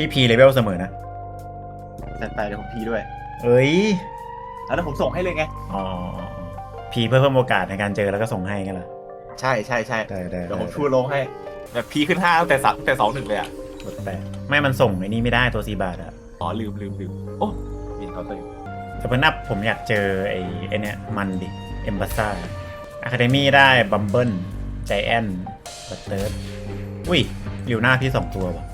พี่พีเลเวลเสมอนะ จัดไปเดี๋ยวผมพีด้วย เอ้ย แล้วเดี๋ยวผมส่งให้เลยไง อ๋อพีเพื่อเพิ่มโอกาสในการเจอแล้วก็ส่งให้กันละใช่ใช่ใช่ได้ได้เดี๋ยวผมชูลงให้ แบบพีขึ้นห้าตั้งแต่สามตั้งแต่สองหนึ่งเลยอะกดแปดไม่มันส่งไอ้นี่ไม่ได้ตัวสีบาทอะอ๋อลืมลืมลืมโอ้มีเขาน์เตอร์แต่เพื่อนนับผมอยากเจอไอ้ไอ้เนี่ยมันดิเอมบาซ่าอะคาเดมี่ได้บัมเบิลใจแอนบัตเติร์ดอุ้ยอยู่หน้าพี่สองตัววะ Next time,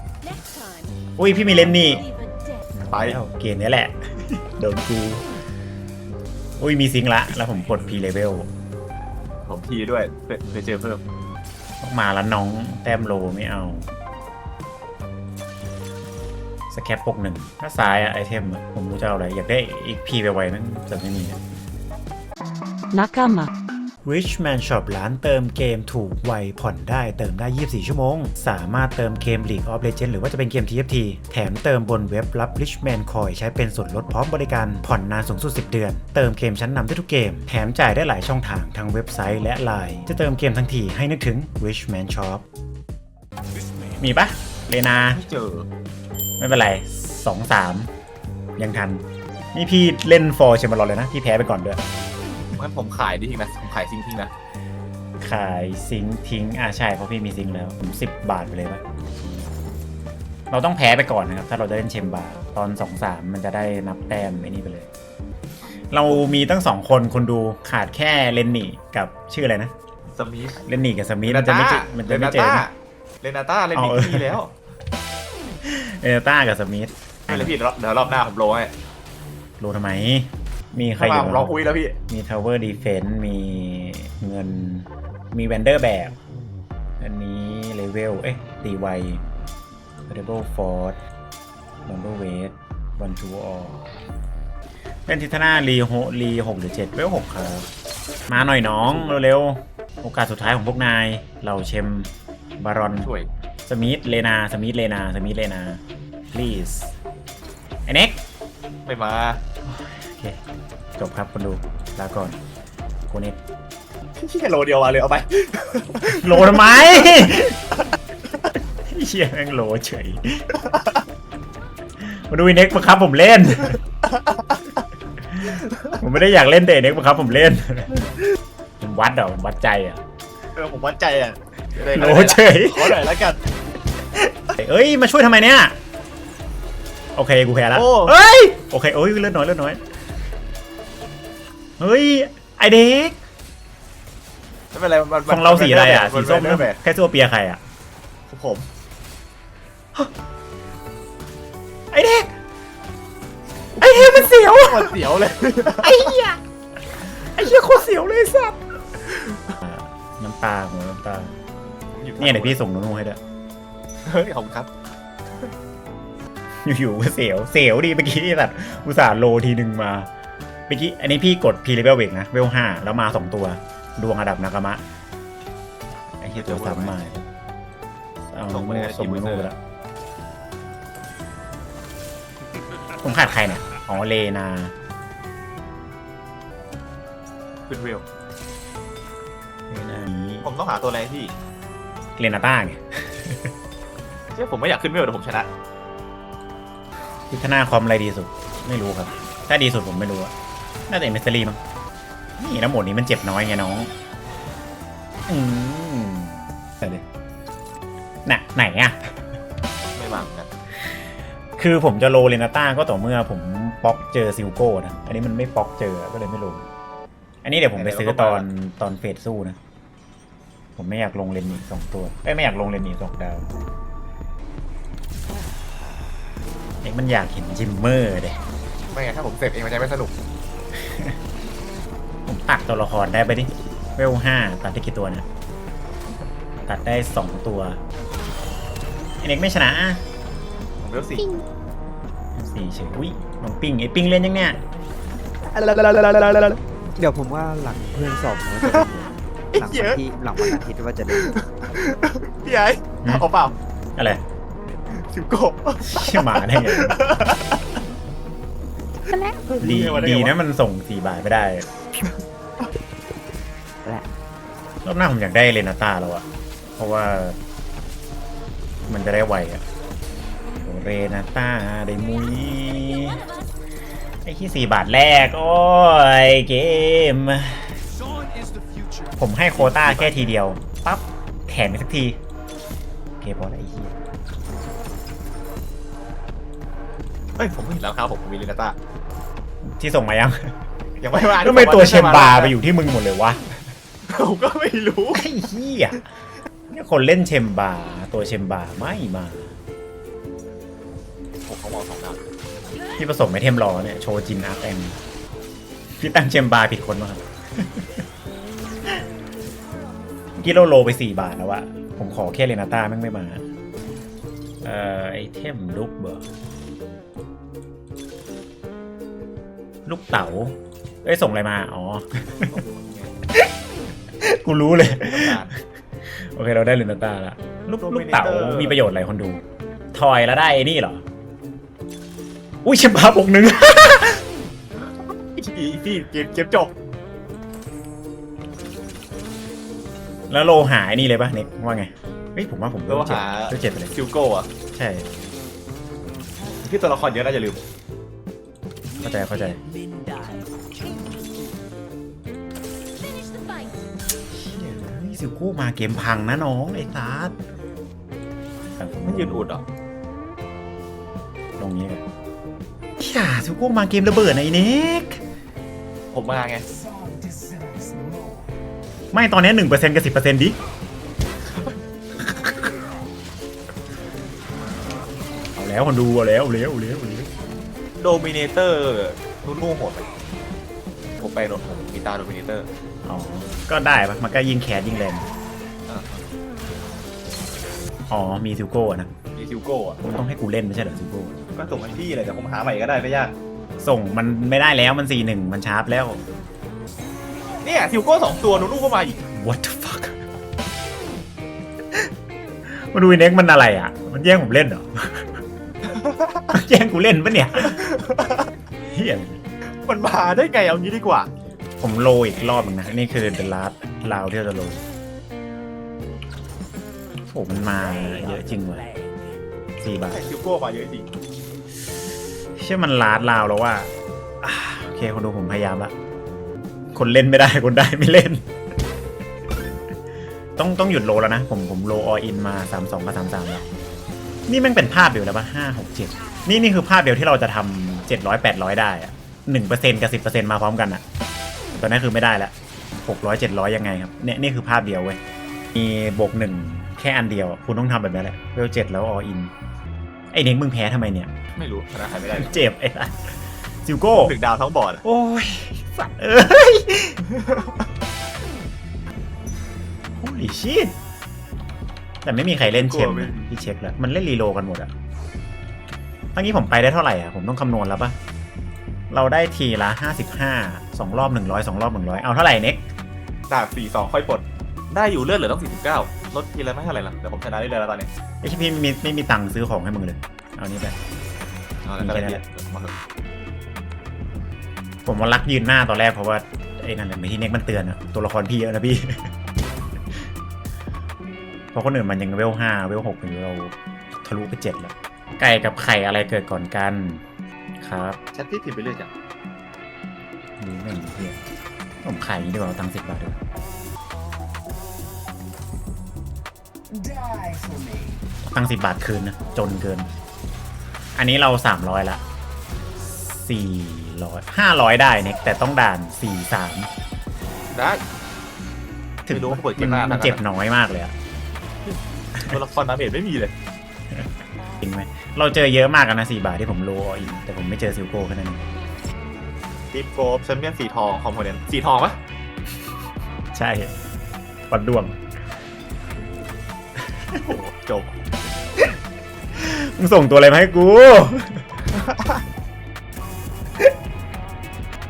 อุ้ยพี่มีเลนนี่ leave a dead ไปแล้วเกมนี้แหละ โดนกู อุ้ยมีซิงค์ละ แล้วผมกด P level ผมพีด้วยเพื่อเพื่อเจอเพิ่มต้องมาแล้วน้องแต้มโลไม่เอา สแคปปกหนึ่ง ถ้าซ้ายอะไอเทมอะผมรู้จะเอาอะไร อยากได้อีก P ไปไวๆนั่นแต่ไม่มีอะ Nakama. Richman Shop ร้านเติมเกมถูกไวผ่อนได้เติมได้ 24 ชั่วโมง สามารถเติมเกม League of Legends หรือว่าจะเป็นเกม TFT แถมเติมบนเว็บรับ Richman Coin ใช้เป็นส่วนลดพร้อมบริการผ่อนนานสูงสุด 10 เดือน เติมเกมชั้นนำได้ทุกเกม แถมจ่ายได้หลายช่องทางทั้งเว็บไซต์และ Line จะเติมเกมทั้งทีให้นึกถึง Richman Shop มีปะเลนาไม่เจอ ไม่เป็นไรสองสามยังทัน นี่พี่เล่นฟอร์เชมบอลเลยนะ พี่แพ้ไปก่อนด้วยงั้นผมขายดิทิ้งนะ ขายซิงค์ทิ้งนะขายซิงค์ทิ้งอ่าใช่เพราะพี่มีซิงค์แล้วผมสิบบาทไปเลยปะเราต้องแพ้ไปก่อนนะครับ ถ้าเราจะเล่นเชมบาร์ตอนสองสามมันจะได้นับแต้มไอ้นี่ไปเลย เรามีตั้งสองคนคนดูขาดแค่เลนนี่กับชื่ออะไรนะสมิธเลนนี่กับสมิธมันจะไม่เจอมันจะไม่เจอนะเลนาต้าเลนเอานิเออกี้แล้วเอเนต้ากับสมิธไม่เลยพี่เดี๋ยวเดี๋ยวรอบหน้าผมโรให้รู้ทำไม มีใครถ้าอมายู่ผมรอคุยแล้วพี่ มี Tower Defense มีเงิน มีแวนเดอร์แบบ อันนี้เลเวล เอ๊ะ ตีไว Variable Force Number Weight One to All เล่นทิทนารีโฮรีหกหรือเจ็ดเวลหกครับ มาหน่อยน้อง เร็วๆ โอกาสสุดท้ายของพวกนาย เราเชมบารอน ช่วย สมิธเลนา สมิธเลนา สมิธเลนา please ไอเน็กไม่มาโอเค จบครับคนดู ลาก่อนโคเน็กแค่โลเดียวมาเลยเอาไป โหลทำไมเชี่ยแม่งโหลเฉยมาดูอินเน็กบังคับผมเล่น ผมไม่ได้อยากเล่นแต่อินเน็กบังคับผมเล่นผมวัดเหรอผมวัดใจอะเออผมวัดใจอะโหลเฉยขอหน่อยแล้วกันเอ้ยมาช่วยทำไมเนี่ย โอเคกูแพ้แล้วโอ้เฮ้ยโอเคโอ้ยเลือดน้อยเลือดน้อย เฮ้ย ไอเด็ก ไม่เป็นไรมันมันของเราสีอะไรอะ สีส้มนะนะแค่ตัวเปียใครอะ ผมไอเด็ก ไอเด็กมันเสียวมันเสียวเลย ไอ้เหี้ย ไอ้เหี้ยโคตรเสียวเลยสัตว์น้ำตาหัวน้ำตา เนี่ยเดี๋ยวพี่ส่งน้องๆให้ด้วยเฮ้ยขอบคุณครับ อยู่ๆก็เสียว เสียวดีเมื่อกี้สัตว์อุตส่าห์โลทีหนึ่งมา เมื่อกี้อันนี้พี่กดพีเลเวลเวกนะ เวลห้าแล้วมาสองตัว ดวงระดับนากามะ ไอ้เหี้ยตัวซ้ำมาเอาส่งไปโม่เลยส่งทีมโม่เซอร์ไปแล้วผมขาดใครเนี่ย อ๋อ เลนาขึ้นเวลเลนานี้ผมต้องหาตัวอะไรพี่ เลนาต้าไงเชื่อผมไม่อยากขึ้นเวลเดี๋ยวผมชนะพิจารณาคอมอะไรดีสุด ไม่รู้ครับ ถ้าดีสุดผมไม่รู้อะ น่าจะเอ็มเมสซี่มั้งนี่แล้วโหมดนี้มันเจ็บน้อยไงน้อง อืมแต่เดี๋ยวน่ะไหนอะไม่มาเหมือนกันคือผมจะโลเลนาต้าก็ต่อเมื่อผมป๊อกเจอซิลโก้นะ อันนี้มันไม่ป๊อกเจอก็เลยไม่ลง อันนี้เดี๋ยวผมไปซื้อตอนตอนเฟสสู้นะ ผมไม่อยากลงเลนนี่สองตัวเอ้ยไม่อยากลงเลนนี่สองดาวเอ็กมันอยากเห็นจิมเมอร์เด็ไม่งั้นถ้าผมเสร็จเองมันจะไม่สนุก ผมตัดตัวละครได้ไปดิเวลห้าตัดได้กี่ตัวเนี่ยตัดได้สองตัวไอเน็กไม่ชนะผมเวลสี่สี่เฉยอุ้ยน้องปิ้งไอปิ้งเล่นยังเนี่ยเดี๋ยวผมว่าหลังเพื่อนสอบผมว่าจะเล่นหลังวันที่หลังวันอาทิตย์ว่าจะเล่นพี่ไอ้หืมเอาเปล่าอะไรสิบโกะเชื่อหมาได้ไง ดีดีนะมันส่งสี่บาทไม่ได้และรอบหน้าผมอยากได้เลนาต้าแล้วอะเพราะว่า มันจะได้ไวอะโอ้โหเรนาต้าได้มุยไอ้ที่สี่บาทแรก โอ้ยเกม ผมให้โควต้าแค่ทีเดียว ปั๊บแถมไปสักทีโอเคพอแล้วไอ้เหี้ยเฮ้ยผมไม่เห็นแล้วครับผมผมมีลินาต้า ที่ส่งมายังยังไม่มาทำไมตัวเชมบาร์ไปอยู่ที่มึงหมดเลยวะผมก็ไม่รู้ไอ้เหี้ยเนี่ยคนเล่นเชมบาร์ตัวเชมบาร์ไม่มาผมเขามองสองดาวที่ผสมไอเทมรอเนี่ยโชจินอาร์แอนพี่ตั้งเชมบาร์ผิดคนมาครับกิโลโลไปสี่บาทแล้วอะผมขอแค่เรนาต้าแม่งไม่มา เอ่อไอเทมลุกเบอร์ ลูกเต๋าเอ้ยส่งอะไรมา อ๋อ กูรู้เลย โอเคเราได้เรนาต้าละลูกลูกเต๋ามีประโยชน์อะไรคนดู ทอยแล้วได้ไอ้นี่เหรอ อุ้ยเชมบาร์บวกหนึ่งพี่พี่เกมเกมจบ แล้วโลหายนี่เลยปะเน็กว่าไงเฮ้ยผมว่าผมแล้วเจ็ดหาเลือกเจ็ดไปเลยคิวโก้อะใช่พี่ตัวละครเยอะน่าจะลืม เข้าใจเข้าใจ Finish the fight. เชี่ยเฮ้ยซิลกู้มาเกมพังนะน้องไอ้ตาร์ดแต่ผมไม่ยืนอุดเหรอลงนี้กันเชี่ยซิลกู้มาเกมระเบิดนะไอ้เน็กผมมาไง ไม่ตอนนี้หนึ่งเปอร์เซ็นต์กับสิบเปอร์เซ็นต์ดิเอาแล้วคนดูเอาแล้วเอาแล้วเอาแล้วเอาแล้ว โดมิเนเตอร์นู่นนู่โหดไหมผมไปโดนผมมีตาโดมิเนเตอร์อ๋อก็ได้ปะมันก็ยิงแขนยิงแรงอ๋อมีซิลโก้อะนะมีคิวโก้อะมันต้องให้กูเล่นไม่ใช่เหรอซิลโก้ก็ส่งให้พี่เลยแต่ผมหาใหม่ก็ได้ไม่ยากส่งมันไม่ได้แล้วมันสี่หนึ่งมันชาร์ปแล้ว เนี่ยคิวโก้สองตัวนู่นนู่ก็มาอีก what the fuck มาดูไอ้เน็กมันอะไรอะ มันแย่งผมเล่นเหรอ แย่งกูเล่นปะเนี่ยเฮียมันมาได้ไงเอางี้ดีกว่า ผมโลอีกรอบหนึงนะ นี่คือ the last ลาวที่เราจะโลโอ้มันมาเยอะจริงว่ะสี่บาท แต่คิวโก้มาเยอะจริงเชื่อมันลาดลาวแล้วว่าอ่าโอเคคนดูผมพยายามละ คนเล่นไม่ได้ คนได้ไม่เล่น ต้องต้องหยุดโลแล้วนะ ผมผมโลออินมาสามสองกับสามสามแล้ว นี่แม่งเป็นภาพเดียวแล้วปะห้าหกเจ็ด นี่นี่คือภาพเดียวที่เราจะทำเจ็ดร้อยแปดร้อยได้อะหนึ่งเปอร์เซ็นกับสิบเปอร์เซ็นมาพร้อมกันอะตอนนี้คือไม่ได้แล้วหกร้อยเจ็ดร้อยยังไงครับเนี่ยนี่คือภาพเดียวเว้ยมีบวกหนึ่งแค่อันเดียวอะคุณต้องทำแบบนั้นแหละเวลเจ็ดแล้วออินไอเน็กมึงแพ้ทำไมเนี่ย ไม่รู้ชนะใครไม่ได้เลยเจ็บไอ้ละซิลโก้ ถึงดาวทั้งบอร์ดอะโอ้ยสัตว์เอ้ย holy shit แต่ไม่มีใครเล่นเชมนะที่เช็คแล้ว มันเล่นรีโลกันหมดอะ ทั้งนี้ผมไปได้เท่าไหร่อะผมต้องคำนวณแล้วปะเราได้ทีละห้าสิบห้าสองรอบหนึ่งร้อยสองรอบหนึ่งร้อยเอาเท่าไหร่เน็กดาบสี่สองค่อยปลด ได้อยู่เลือดเหลือต้องสี่สิบเก้าลดทีละไม่เท่าไหร่ละเดี๋ยวผมชนะได้เลยแล้วตอนนี้ไอ้ที่พี่ไม่มีไม่มีตังค์ซื้อของให้มึงเลย เอานี่ไป เอาแล้วก็มีได้แค่นั้นเดียวมาเถอะผมว่ารักยืนหน้าตอนแรกเพราะว่าไอ้นั่นแหละที่เน็กมันเตือนอะตัวละครพี่เยอะนะพี่ เพราะคนอื่นมันยังเวลห้าเวลหกอยู่เราทะลุไปเจ็ดแล้ว ไก่กับไข่อะไรเกิดก่อนกัน ครับแชทที่พิมพ์ไปเรื่อยจังดูไม่เห็นเพี้ยผมขายอย่างนี้ดีกว่าเอาตังสิบบาทดีกว่าตังสิบบาทคืนนะ จนเกิน อันนี้เราสามร้อยละสี่ร้อยห้าร้อยได้เน็กแต่ต้องด่านสี่สามได้ ถึงไม่รู้ว่าเปิดเกมัมนหน้ามันนะ เจ็บน้อยมากเลยอะตัวละครดาเมจไม่มีเลย จริงไหมเราเจอเยอะมากกันนะสี่บาทที่ผมโลอินแต่ผมไม่เจอซิลโก้แค่นั้นเองดิฟโกบแชมเปี้ยนสีทองคอมโพเนนต์สีทองปะใช่ปัดดวงโอ้โหจบมึงส่งตัวอะไรมาให้กู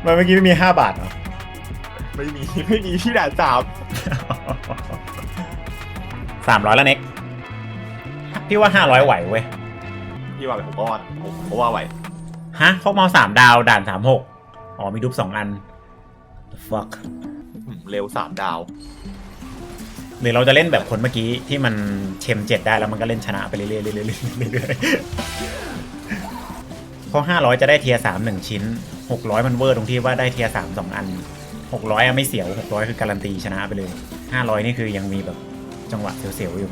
มันเมื่อกี้ไม่มีห้าบาทเหรอ ไม่มีไม่มีที่ด่านสามสามร้อยแล้วเน็ก พี่ว่าห้าร้อยไหวเว้ย พี่ว่าไปผมก็ว่าผมก็ว่าไหวฮะเขาเมาสามดาวด่านสามหกอ๋อมีดุบสองอัน The fuck อืมเร็วสามดาว หรือเราจะเล่นแบบคนเมื่อกี้ที่มันเชมเจ็ดได้แล้วมันก็เล่นชนะไปเรื่อยๆเรื่อยๆเรื่อยๆเรื่อยเพราะ500จะได้เทียร์3หนึ่งชิ้น600มันเวอร์ตรงที่ว่าได้เทียร์3 2อัน600อะไม่เสียว600คือการันตีชนะไปเลย500นี่คือยังมีแบบจังหวะเสียวๆอยู่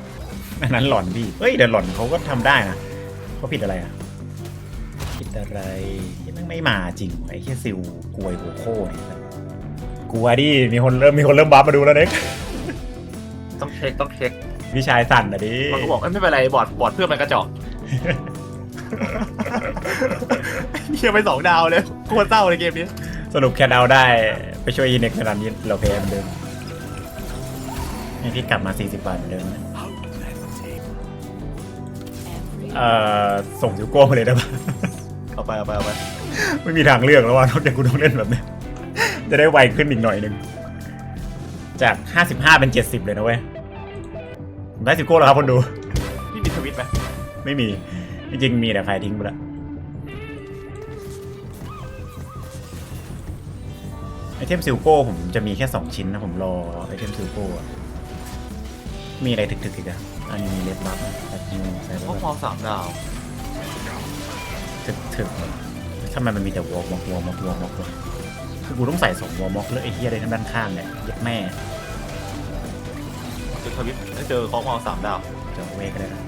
อันนั้นหล่อนพี่เอ้ยเดี๋ยวหล่อนเขาก็ทำได้นะ เขาผิดอะไรอะผิดอะไรยังไม่มาจริงไอ้แค่ซิลกลวยหัวโค้เนี่ยกลัวดิมีคนเริ่มมีคนเริ่มบัฟมาดูแล้วเน็กต้องเช็คต้องเช็คพี่ชายสั่นอะดิมันก็บอกเอ้ยไม่เป็นไรบอร์ดบอร์ดเพื่อนมันกระจอกเฮียไปสองดาวเลยโคตรเศร้าเลยเกมนี้ สรุปแค่เดาได้ไปช่วยยีเน็กในรันนี้เราแพ้เหมือนเดิมให้พี่กลับมา40บาทเหมือนเดิมนะ เอ่อส่งซิวโก้มาเลยได้ปะ เอาไปเอาไปเอาไปไม่มีทางเลือกแล้วว่านอกจากกูต้องเล่นแบบนี้จะได้ไวขึ้นอีกหน่อยหนึ่งจาก 55 เป็น 70 เลยนะเว้ยผมได้ซิวโก้แล้วครับคนดู พี่มีทวิตไหมไม่มี จริงๆมีแต่ใครทิ้งไปแล้วไอเทมซิลโก้ผมจะมีแค่ 2 ชิ้นนะ ผมรอไอเทมซิลโก้อะ มีอะไรถึกๆอีกอะอันนี้มีเลดบัฟตัดยิงใส่พแล้ววกก็มองสามดาวถึกๆทำไมมันมีแต่วอลม็อกวอลม็อกวอลม็อกวะคือกูต้องใส่สองวอลม็อกแล้วไอ้เหี้ยอะไรทั้งด้านข้างเนี่ยยัดแม่เจอทวิตแล้วเจอของมองสามดาวจะเวก็ได้นะ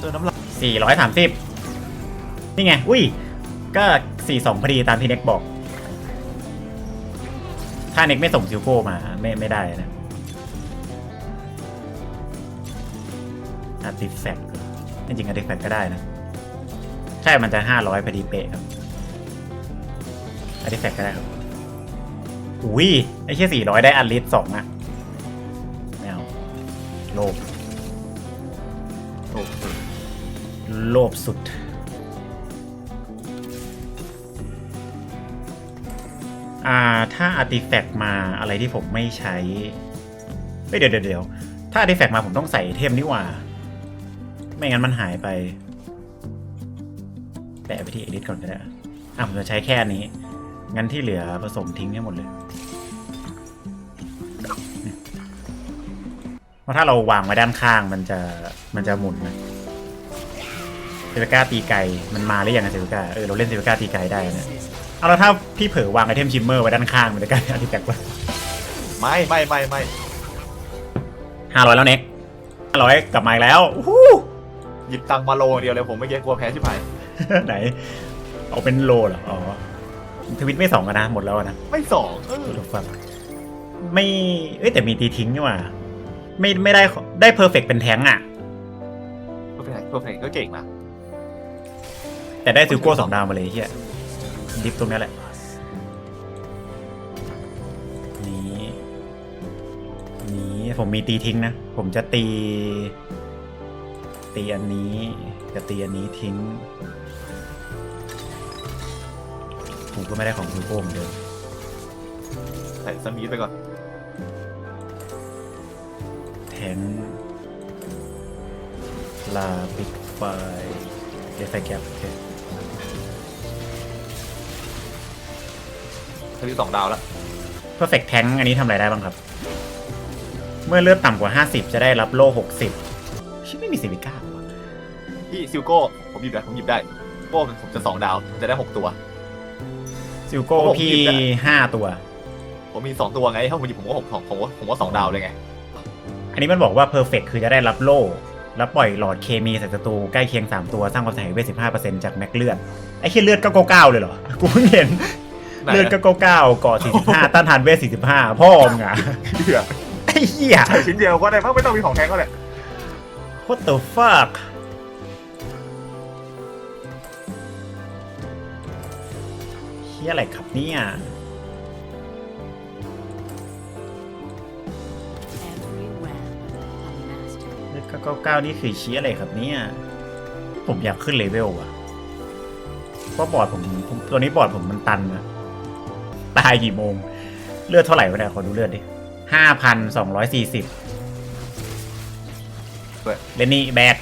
เจอน้ำลายสี่ร้อยสามสิบนี่ไง อุ้ย ก็สี่สองพอดีตามที่เน็กบอก ถ้าเน็กไม่ส่งซิลโก้มาไม่ไม่ได้นะ ติแฟกต์จริงๆอติแฟกต์ก็ได้นะ ใช่มันจะห้าร้อยพอดีเป๊ะครับอติแฟกต์ก็ได้ครับ อุ้ยไอ้แค่สี่ร้อยได้อันลิสสองอะไม่เอาโลภโอ้โหโลภสุดอ่าถ้าอาร์ติแฟกต์มาอะไรที่ผมไม่ใช้เฮ้ยเดี๋ยวเดี๋ยวถ้าอาร์ติแฟกต์มาผมต้องใส่เทมนี่ว่า ไม่งั้นมันหายไป แปะไปที่ edit ก่อนก็ได้อะผมจะใช้แค่นี้ งั้นที่เหลือผสมทิ้งให้หมดเลยเพราะถ้าเราวางไว้ด้านข้างมันจะมันจะหมุนนะเซเวก้าตีไกลมันมาหรือยังอะเซเวก้าเออเราเล่นเซเวก้าตีไกลได้นะเอาแล้วถ้าพี่เผลอวางไอเทมชิมเมอร์ไว้ด้านข้างมันจะกลายเป็นอาร์ติแฟกต์วะไม่ไม่ไม่ไม่ห้าร้อยแล้วเน็กห้าร้อยกลับมาอีกแล้วอู้ หูหยิบตังค์มาโลเดียวเลยผมไม่เก็กลัวแพ้ชิบหายไหน เอาเป็นโลเหรอ อ๋อทวิตไม่สองกันนะ หมดแล้วอะนะไม่สองเออตัวฟังไม่ เอ้ยแต่มีตีทิ้งนี่หว่า ไม่ไม่ได้ได้เพอร์เฟกเป็นแท้งอะเพอร์เฟกต์เพอร์เฟกต์ก็เก่งนะแต่ได้ซิลโก้สองดาวมาเลยเฮียดิฟตรงนี้แหละ นี้ นี้ผมมีตีทิ้งนะ ผมจะตี ตีอันนี้จะตีอันนี้ทิ้ง ผมก็ไม่ได้ของซิลโก้เหมือนเดิมใส่สมีธไปก่อนแทงลาบิกไฟเดฟไฟแกปโอเคทวิตสองดาวแล้ว Perfect Tank อันนี้ทำอะไรได้บ้างครับ เมื่อเลือดต่ำกว่า 50 จะได้รับโล่60ชิบ ไม่มีซิวิก้าว่ะพี่ซิลโก้ผมหยิบได้ผมหยิบได้โก้ผมจะสองดาวจะได้หกตัว ซิลโก้โอ้โหพี่หยิบได้5ตัว ผมมีสองตัวไงถ้าผมหยิบผมก็หกผมผมว่าผมว่าสองดาวเลยไงอันนี้มันบอกว่า Perfect คือจะได้รับโล่ แล้วปล่อยหลอดเคมีใส่ศัตรูใกล้เคียง 3 ตัวสร้างความเสียหายเวท15%จากแม็กเลือด ไอ้แค่เลือดก็99เลยเหรอ กูเพิ่งเห็น ไหนเลือดก็99เกาะ45ต้านทานเวท45พ่อมึงอะเหี้ยไอ้เหี้ยใส่ชิ้นเดียวก็ได้ไม่ต้องมีของแทงก็ได้ What the fuck เฮียอะไรครับเนี่ยเลขเก้าเก้านี่คือชี้อะไรครับเนี่ย ผมอยากขึ้นเลเวลว่ะเพราะบอร์ดผมผมตัวนี้บอร์ดผมมันตันอะตายกี่โมง เลือดเท่าไหร่วะเนี่ยขอดูเลือดดิห้าพันสองร้อยสี่สิบ เลนนี่แบก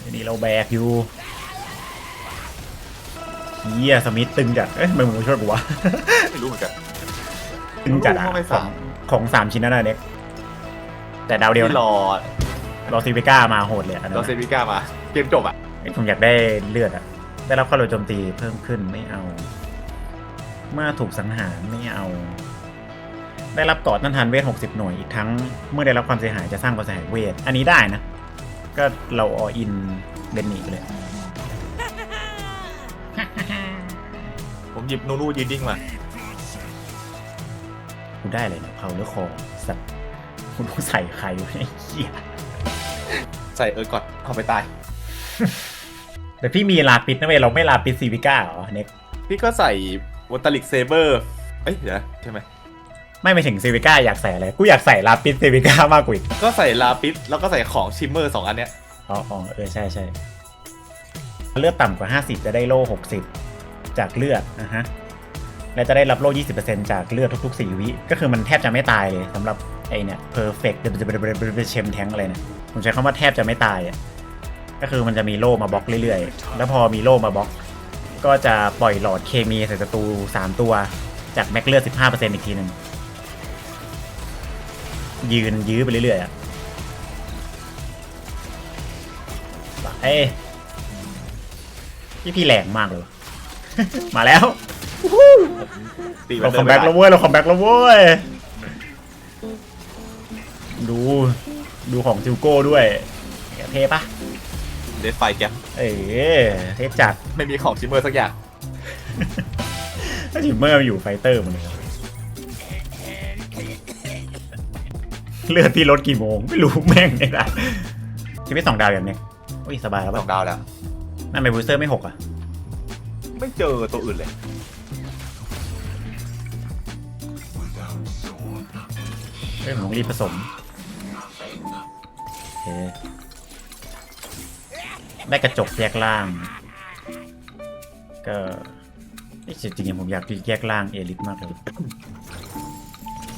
เลนนี่เราแบกอยู่เฮียสมิธตึงจัด เอ้ยทำไมึงมาช่วยกูวะ ไม่รู้เหมือนกัน ตึงจัดอะรู้ว่าไม่ขสาองม ของสามชิ้นนั่นนะเน็กแต่ดาวเดียวที่นะรอรอซีเวก้ามาโหดเลยอันนั้รอนเซอะมิก้ามา เกมจบอะเอ้ยผมอยากได้เลือดอะได้รับความเร็วโจมตีเพิ่มขึ้นไม่เอา เมื่อถูกสังหารไม่เอา ได้รับเกาะต้านทานเวท 60 หน่วยอีกทั้ง เมื่อได้รับความเสียหายจะสร้างความเสียหายเวท อันนี้ได้นะ ก็เราออินเบนนี่ไปเลยผมหยิบนูนูยืนดิ้งมากูได้เลยเนี่ยเผาเลือคอสัตว์คุณต้องใส่ใครวะไอ้เหี้ยใส่เออก่อนเอาไปตาย แต่พี่มีลาปิดนะเว้ยเราไม่ลาปิดซีวิก้าเหรอเน็กพี่ก็ใส่วอตาลิกเซเบอร์ เอ้ยเดี๋ยวนะใช่ไหม ไม่ไปถึงซีวิก้าอยากใส่อะไรกูอยากใส่ลาปิดซีวิก้ามากกว่าอีกก็ใส่ลาปิสแล้วก็ใส่ของชิมเมอร์สองอันเนี้ยอ๋ออ๋อเออใช่ใช่เลือดต่ำกว่า 50 จะได้โล่ 60 จากเลือดนะฮะและจะได้รับโล่20%จากเลือดทุกๆ 4 วิ ก็คือมันแทบจะไม่ตายเลยสำหรับไอเนี่ย perfect เชมแทงอะไรเนี่ยผมใช้คำว่าแทบจะไม่ตายอะก็คือมันจะมีโล่มาบล็อกเรื่อยๆ แล้วพอมีโล่มาบล็อก ก็จะปล่อยหลอดเคมีใส่ศัตรู3ตัวจากแม็กเลือด15%อีกทีหนึ่ง ยืนยื้อไปเรื่อยๆอะเอ้ยพี่พี่แรงมากเลยมาแล้วตีเรานคัมแบ็กแล้วเว้ยเราคัมแบ็กแล้วเว้ย ดูดูของจิวโก้ด้วยเทปะเดดไฟแกปเอ้ยเทปจัด ไม่มีของชิมเมอร์สักอย่างถ้าจิมเมอร์มาอยู่ไฟเตอร์หมันเลย เลือดพี่ลดกี่โมง ไม่รู้แม่งไงนะชีวิตสองดาวอย่างเนี้ยอุ้ยสบายแล้วสป่ะองดาวแล้ว นั่นเป็นบูสเตอร์ไม่หกอะไม่เจอตัวอื่นเลยเรื่องของรีบผสมโอเคได้กระจกแยกล่าง ก็เอ้ยจริงๆผมอยากแยกล่างเอลิทมากเลย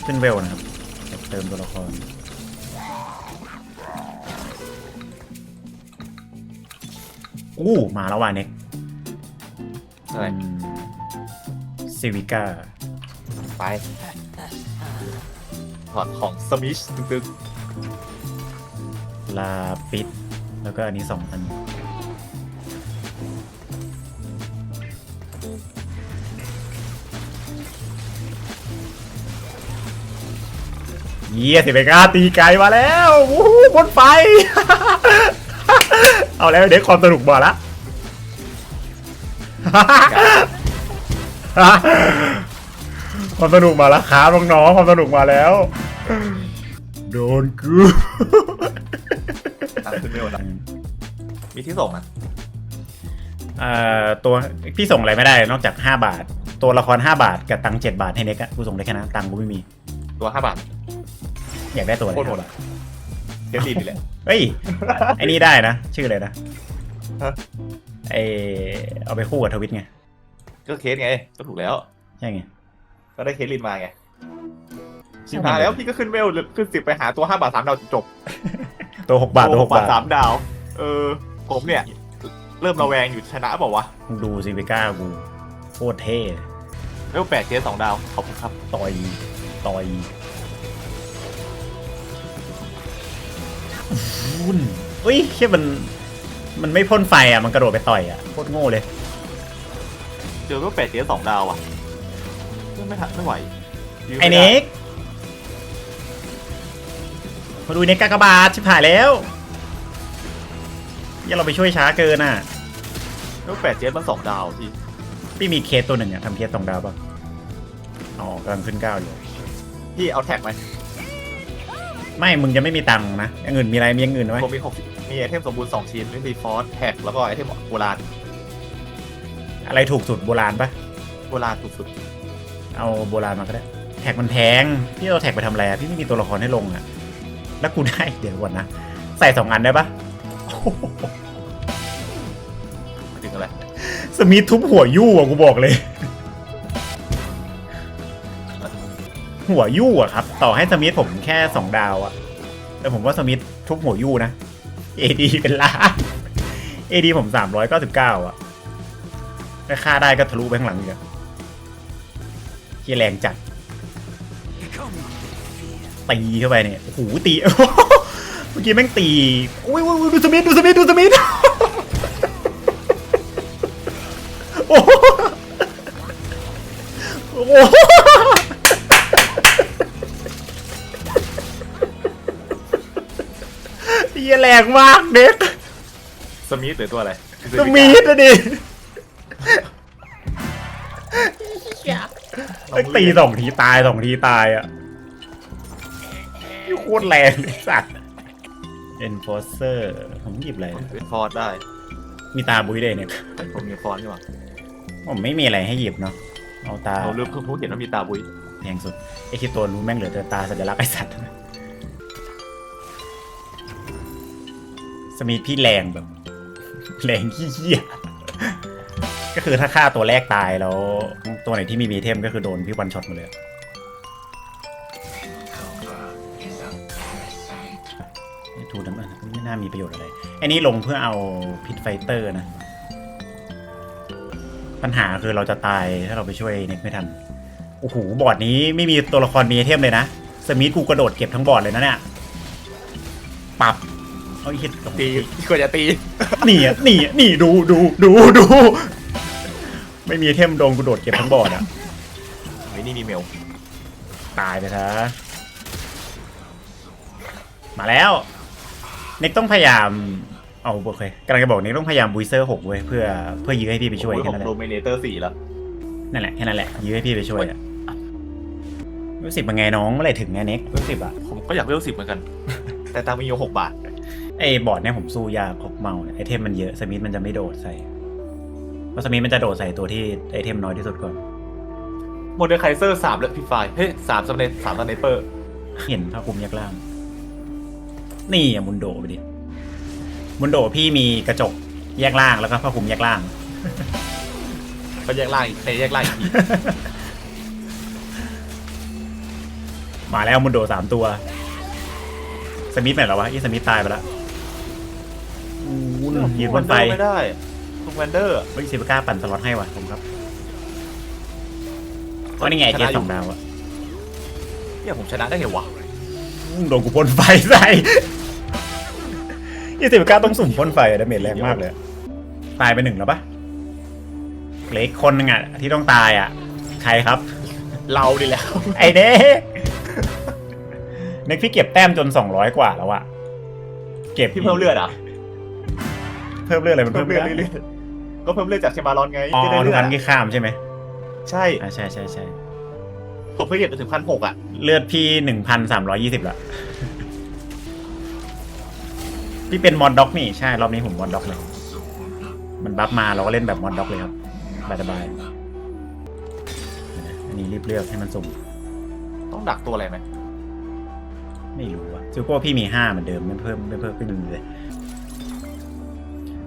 ขึ้นเวลนะครับอยาก เติมตัวละครอู้มาแล้วว่ะเน็กอะไรซิวิก้าไปถอดของสมิชตึงลาปิด แล้วก็อันนี้สองอัน เยี่ยสิเบก้าตีไกลมาแล้ววู้หูบนไฟ เอาแล้วเด็กความสนุกบ่ละความสนุกมาแล้วครับน้องๆความสนุกมาแล้ว โดนกูๆตามขึ้นเมลนะมีที่ส่งอะเอ่อตัวพี่ส่งอะไรไม่ได้นอกจาก 5 บาท ตัวละคร 5 บาทกับตังค์7บาทให้เน็กอะกูส่งได้แค่นั้นตังค์กูไม่มี ตัวห้าบาท อยากได้ตัวอะไรโคตรโหดอะเทปลีดนี่แหละ เฮ้ยไอ้นี่ได้นะ ชื่ออะไรนะฮะ ไอเอาไปคู่กับทวิตไงก็เคสไง ก็ถูกแล้ว ใช่ไง ก็ได้เคสลินมาไงชิมมาแล้วพี่ก็ขึ้นเมลขึ้นสิบไปหาตัวห้าบาทสามดาวจบตัว6บาทตัว6บาทสามดาว เออ ผมเนี่ย เริ่มระแวงอยู่ชนะเปล่าวะมึงดูซิเวก้ากูโคตรเท่เมลแปดเคสสองดาว ขอบคุณครับ ต่อยต่อย วุ่นเฮ้ยแค่มันมันไม่พ่นไฟอะ มันกระโดดไปต่อยอะโคตรโง่เลย เจอเมลแปดเคสสองดาวอะไม่ทันไม่ไหวยื้ไอ้ม่ด้เน็กมาดูเน็กกากบาทชิบหายแล้วอย่าเราไปช่วยช้าเกินอะเมลแปดเคสมันสองดาวที่พี่มีเคสตัวหนึ่งอะทำเคสสองดาวป่ะอ๋อกำลังขึ้นเก้าอยู่ พี่เอาแท็กไหม ไม่ มึงจะไม่มีตังค์นะอย่างอื่นมีอะไร มีอย่างอื่นไหมผมมีหกสิบมีไอเทมสมบูรณ์สองชิ้นมีฟอสแท็กแล้วก็ไอเทมโบราณอะไรถูกสุดโบราณปะโบราณสุด เอาโบราณมาก็ได้ แท็กมันแพง พี่เอาแท็กไปทำอะไรอะพี่ไม่มีตัวละครให้ลงอะ แล้วกูได้เดี๋ยวก่อนนะ ใส่สองอันได้ปะโอ้โหๆถึงอะไร สมิธทุบหัวยู่อะกูบอกเลย หัวยู่อะครับ ต่อให้สมิธผมแค่สองดาวอะแต่ผมว่าสมิธทุบหัวยู่นะเอดีเป็นล้านเอดีผมสามร้อยเก้าสิบเก้าอะถ้าฆ่าได้ก็ทะลุไปข้างหลังอีกอะเฮียแรงจัดตีเข้าไปเนี่ยโอ้โหตีเมื่อกี้แม่งตีอุ้ยอุ้ยดูสมิธดูสมิธดูสมิธโอ้โห แรงมากเด็กสมิธหรือตัวอะไรสมีดนะดิเอ้ยตีสองทีตายสองทีตายอะโคตรแรงไอ้สัตว์ enforcer ผมหยิบอะไรนะเป็นฟอร์ดได้ มีตาบุ้ยเลยเนี่ย ผมมีฟอร์ดนี่หว่าผมไม่มีอะไรให้หยิบเนาะ เอาตาเราลืมเพิ่งเห็นว่ามีตาบุ้ยแพงสุดไอคิดตัวนู้นแม่งเหลือแต่ตาสัญลักษณ์ไอสัตว์ สมีพี่แรงแบบ แรงขี้เหี้ยก็คือถ้าฆ่าตัวแรกตายแล้ว ตัวไหนที่มีมีเทมก็คือโดนพี่วันช็อตหมาเลย ไอ้ทูน้ำมันไม่น่ามีประโยชน์อะไรไอ้นี่ลงเพื่อเอาพิทไฟเตอร์นะ ปัญหาคือเราจะตายถ้าเราไปช่วยเน็กไม่ทัน โอ้โห บอร์ดนี้ไม่มีตัวละครมีไอเทมเลยนะ สมิธกูกระโดดเก็บทั้งบอร์ดเลยนะเนี่ยปรับ เอาไอ้เหี้ยตีกว่าจะตีนี่อะนี่อะนี่ดูดูดูดูไม่มีไอเทมโดนกูโดดเก็บทั้งบอร์ดอะไอ้นี่มีเมลตายไปซะมาแล้วเน็กต้องพยายามเอาโอเคกำลังจะบอกเน็กต้องพยายามบูสเซอร์หกเว้ยเพื่อเพื่อยื้อให้พี่ไปช่วยผแค่มนั้นแหโดละมิเนเตอร์สี่แล้วนั่นแหละแค่นั้นแหละยื้อให้พี่ไปช่วยอะรู้สึกเป็นไงน้องเมื่อไหร่ถึงไงเน็กรู้สึกอะผมก็อยากเวลสิบเหมือนกัน แต่ตังค์มีอยู่หกบาท ไอ้บอร์ดเนี่ยผมสู้ยากเพราะเมาเนี่ยไอเทมมันเยอะสมิธมันจะไม่โดดใส่เพราะสมิธมันจะโดดใส่ตัวที่ไอเทมน้อยที่สุดก่อนโมเดลไคเซอร์สามและพีไฟเฮ้ยสามสำเร็จสามสไนเปอร์ เห็นผ้าคลุมยักษ์ล่าง นี่อะมุนโดไปดิมุนโดพี่มีกระจกแยกล่างแล้วก็ผ้าคลุมแยกล่าง ก็แยกล่างอีกในแยกล่างอีกทีมาแล้วมุนโดสามตัว สมิธไหนแล้ววะอีสมิธตายไปแล้ว อู้หยืนบนไฟไม่ได้ทุกแวนเดอร์เฮ้ยซิบก้าปั่นสล็อตให้ว่ะผมครับก็นี่ไงไอเกสสองดาวอะเนี่ยผมชนะได้ไงวะโดนกูพ่นไฟใส่ยี่สิบเก้าต้องสุ่มพ่นไฟอะดาเมจแรงมากเลยอะตายไปหนึ่งแล้วปะเหลืออีกคนนึงอะที่ต้องตายอะใครครับ เราดีแล้ว ไอเด็กเน็กพี่เก็บแต้มจนสองร้อยกว่าแล้วอะเก็บพี่เพิ่มเลือดอะเพิ่มเลือดอะไรมันเพิ่เพิ่มมเลืเลืออดดเรื่อยๆก็เพิ่มเลือดจากเชมาลอนไงอ๋อจะได้ทุเลืกอคดรั้งที่ข้ามใช่ไหมใช่อ่าใช่ใช่ใช่ผมเคยเก็บไปถึงพันหกอะเลือดพี่หนึ่งพันสามร้อยี่สิบละพี่เป็นมอนด็อกนี่ใช่รอบนี้ผมมอนด็อกเลย มันบัฟมาเราก็เล่นแบบมอนด็อกเลยครับสบายๆอันนี้รีบเลือกให้มันสุ่มต้องดักตัวอะไรไหมไม่รู้อะซิลโก้พี่มีห้าเหมือนเดิมไม่เพิ่มไม่เพิ่มขึ้นเลย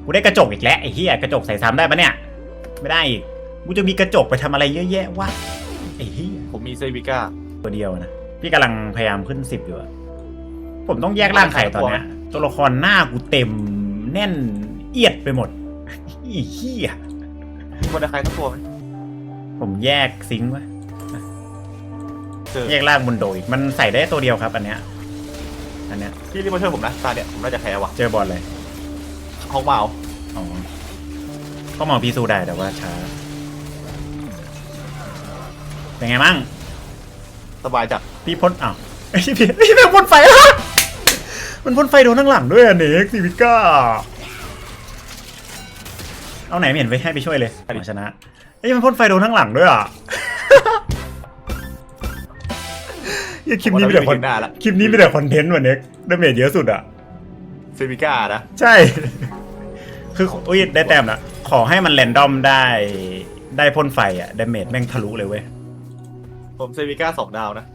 กูได้กระจกอีกแล้วไอ้เหี้ยกระจกใส่ซ้ำได้ปะเนี่ย ไม่ได้อีกกูจะมีกระจกไปทำอะไรเยอะแยะวะไอ้เหี้ยผมมีเซวิก้าตัวเดียวนะพี่กำลังพยายามขึ้นสิบอยู่อะผมต้องแยกร่างไข่ตอนเนี้ยตัวละครหน้ากูเต็มแน่นเอียดไปหมดไอ้เหี้ยมีคนใครทั้งตัวไหมผมแยกซิงค์ไว้เจอแยกร่างบนโดอีกมันใส่ได้ตัวเดียวครับ อันเนี้ยอันเนี้ยพี่รีบมาช่วยผมนะตาเนี่ยผมน่าจะแพ้ว่ะเจอบอลเลย ห้องเมาอ๋อก็มองพี่สู้ได้แต่ว่าช้า เป็นไงมั่ง สบายจัดพี่พ่นอ้าวไอ้พี่พี่แม่งพ่นไฟฮะมันพ่นไฟโดนข้างหลังด้วยอะเน็กซีวิก้า เอาไหนไม่เห็นไปให้ไปช่วยเลยมาชนะไอ้ยมันพ่นไฟโดนข้างหลังด้วยอะอย่าคลิปนี้มีแต่คผนมว่าเราไม่ถึงหน้าละคลิปนี้มีแต่คอนเทนต์ว่ะเน็กดาเมจเยอะสุดอะ เซวิก้านะ ใช่ คืออุ้ยได้แต้มละขอให้มันแรนดอมได้ได้พ่นไฟอะดาเมจแม่งทะลุเลยเว้ย ผมเซวิก้าสองดาวนะ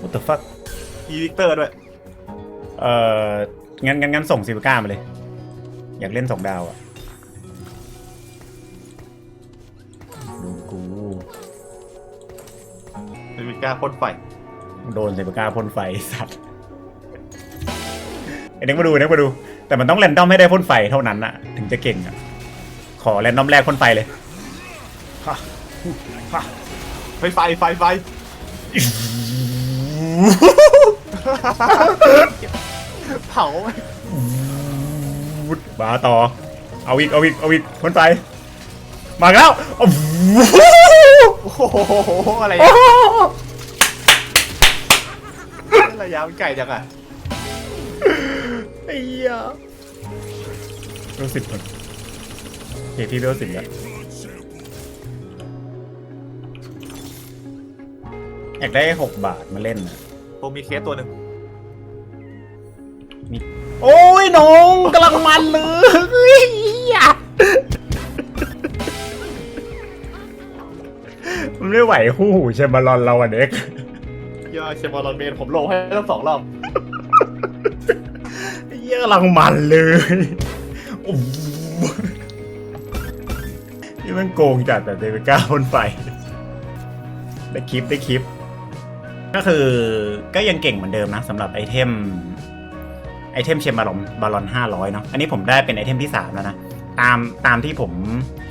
what the fuck มีวิกเตอร์ด้วย เอ่อ งั้นงั้นงั้นส่งซิลก้ามาเลย อยากเล่นสองดาวอะดูกู เซวิก้าพ่นไฟ โดนซิลก้าพ่นไฟสัตว์ไอ้เด็กมาดูเด็กมาดู แต่มันต้องแรนดอมให้ได้พ่นไฟเท่านั้นอะถึงจะเก่งอะขอแรนดอมแรกพ่นไฟเลยฮะฮะไฟไฟไฟไฟเผาวุดมาต่อ เอาอีกเอาอีกเอาอีกบนไฟมาแล้วโอ้โหโอ้โหอะไรโอ้อะโหระยะมันไกลจังอะ ไอ้เหี้ยเวลสิบคนเฮ้ยพี่เวลสิบแล้วอยากได้หกบาทมาเล่นนะผมมีเคสตัวหนึ่งโอ้ยน้องกำลังมันเลยมันไม่ไหวคู่หูเชมบารอนเราอะเด็กยาเชมบอลอนเมนผมลงให้ทั้งสองรอบ เยี่ยกำลังมันเลยโอ้โหนี่มันโกงจัดแต่เดวิก้าพ่นไฟได้คลิปได้คลิป ก็คือก็ยังเก่งเหมือนเดิมนะสำหรับไอเทมไอเทมเชมบาลอนบาลอนห้าร้อยเนาะอันนี้ผมได้เป็นไอเทมที่สามแล้วนะ ตามตามที่ผม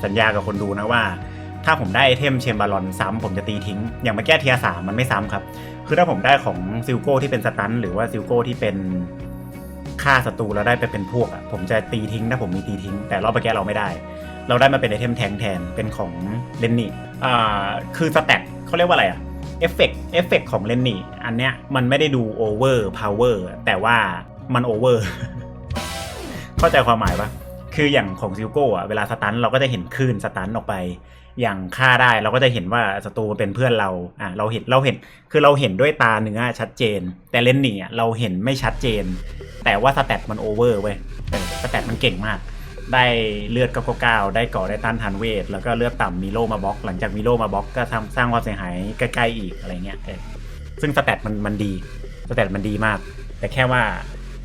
สัญญากับคนดูนะว่า ถ้าผมได้ไอเทมเชมบาลอนซ้ำผมจะตีทิ้ง อย่างเมื่อกี้เทียสามมันไม่ซ้ำครับ คือถ้าผมได้ของซิลโก้ที่เป็นสตันหรือว่าซิลโก้ที่เป็น ฆ่าศัตรูแล้วได้ไปเป็นพวกอะผมจะตีทิ้งถ้าผมมีตีทิ้ง แต่รอบไปแก้เราไม่ได้ เราได้มาเป็นไอเทมแทงแทนเป็นของเลนนี่อ่าคือสแต็กเขาเรียกว่าอะไรอะเอฟเฟกเอฟเฟกของเลนนี่อันเนี้ยมันไม่ได้ดูโอเวอร์พาวเวอร์แต่ว่ามันโอเวอร์เข้าใจความหมายปะ คืออย่างของซิลโก้อะเวลาสตันเราก็จะเห็นคลื่นสตันออกไป อย่างฆ่าได้เราก็จะเห็นว่าศัตรูมันเป็นเพื่อนเราอะเราเห็นเราเห็นคือเราเห็นด้วยตาเนื้อชัดเจน แต่เลนนี่อะเราเห็นไม่ชัดเจน แต่ว่าสแตทมันโอเวอร์เว้ยสแตทมันเก่งมาก ได้เลือด999ได้ก่อได้ต้านทานเวท แล้วก็เลือดต่ำมีโลมาบล็อก หลังจากมีโลมาบล็อกก็ทำสร้างความเสียหายใกล้ๆอีกอะไรเงี้ยซึ่งสแตทมันมันดีสแตทมันดีมาก แต่แค่ว่า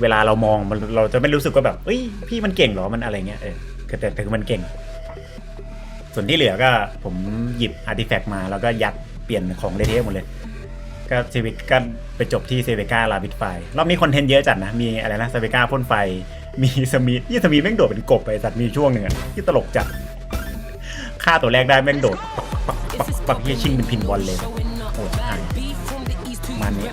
เวลาเรามองมันเราจะไม่รู้สึกว่าแบบเอ้ยพี่มันเก่งเหรอมันอะไรเงี้ยเออคือแต่แต่คือมันเก่ง ส่วนที่เหลือก็ผมหยิบอาร์ติแฟกต์มาแล้วก็ยัดเปลี่ยนของเลเทสหมดเลย ก็เซวิกก็ไปจบที่เซเวกาลาบิดไฟรอบนี้คอนเทนต์เยอะจัดนะ มีอะไรนะเซเวกาพ่นไฟ มีสมียี่สมีแม่งโดดเป็นกบไปสัตว์มีช่วงหนึ่งอะที่ตลกจัดฆ่าตัวแรกได้แม่งโดด ปักปักปักปักเฮียชิงเป็นพินบอลเลยโอ้ยหายมันนี้